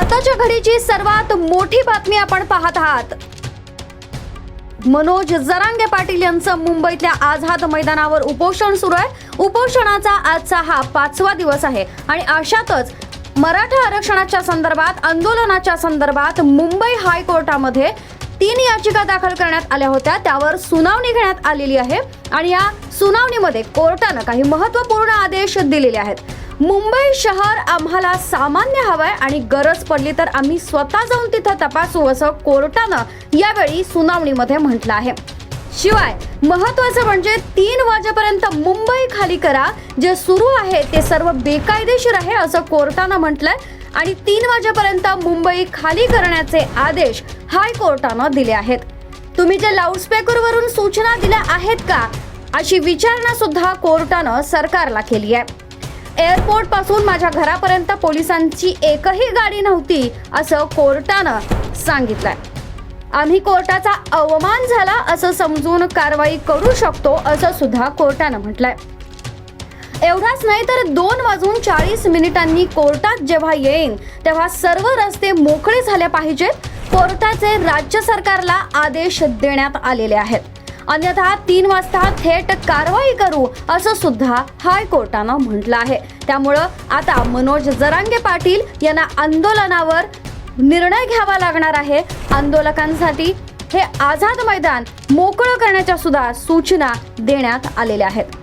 आताच्या घडीची सर्वात मोठी बातमी आपण पाहत आहात. मनोज जरांगे पाटील यांचं मुंबईतल्या आझाद मैदानावर उपोषण सुरू आहे. उपोषणाचा आजचा हा पाचवा दिवस आहे आणि अशातच मराठा आरक्षणाच्या संदर्भात आंदोलनाच्या संदर्भात मुंबई हायकोर्टामध्ये तीन याचिका दाखल करण्यात आल्या होत्या. त्यावर सुनावणी घेण्यात आलेली आहे आणि या सुनावणीमध्ये कोर्टानं काही महत्त्वपूर्ण आदेश दिलेले आहेत. मुंबई शहर आम्हाला सामान्य हवंय आणि गरज पडली तर आम्ही स्वतः जाऊन तिथं तपासू असं कोर्टानं यावेळी सुनावणीमध्ये म्हटलं आहे. शिवाय महत्वाचं म्हणजे तीन वाजेपर्यंत मुंबई खाली करा. जे सुरू आहे ते सर्व बेकायदेशीर आहे असं कोर्टानं म्हटलंय आणि तीन वाजेपर्यंत मुंबई खाली करण्याचे आदेश हायकोर्टानं दिले आहेत. तुम्ही जे लाऊडस्पीकरवरून सूचना दिल्या आहेत का? अशी विचारणा सुद्धा कोर्टानं सरकारला केली आहे. एअरपोर्टपासून माझ्या घरापर्यंत पोलिसांची एकही गाडी नव्हती असं कोर्टानं सांगितलंय. आम्ही कोर्टाचा अवमान झाला असं समजून कारवाई करू शकतो असं सुद्धा कोर्टानं म्हटलंय. एवढाच नाही तर दोन वाजून चाळीस मिनिटांनी कोर्टात जेव्हा येईन तेव्हा सर्व रस्ते मोकळे झाले पाहिजेत. कोर्टाचे राज्य सरकारला आदेश देण्यात आलेले आहेत. अन्यथा तीन वाजता थेट कारवाई करू असं सुद्धा हायकोर्टानं म्हटलं आहे. त्यामुळं आता मनोज जरांगे पाटील यांना आंदोलनावर निर्णय घ्यावा लागणार आहे. आंदोलकांसाठी हे आझाद मैदान मोकळं करण्याच्या सुद्धा सूचना देण्यात आलेल्या आहेत.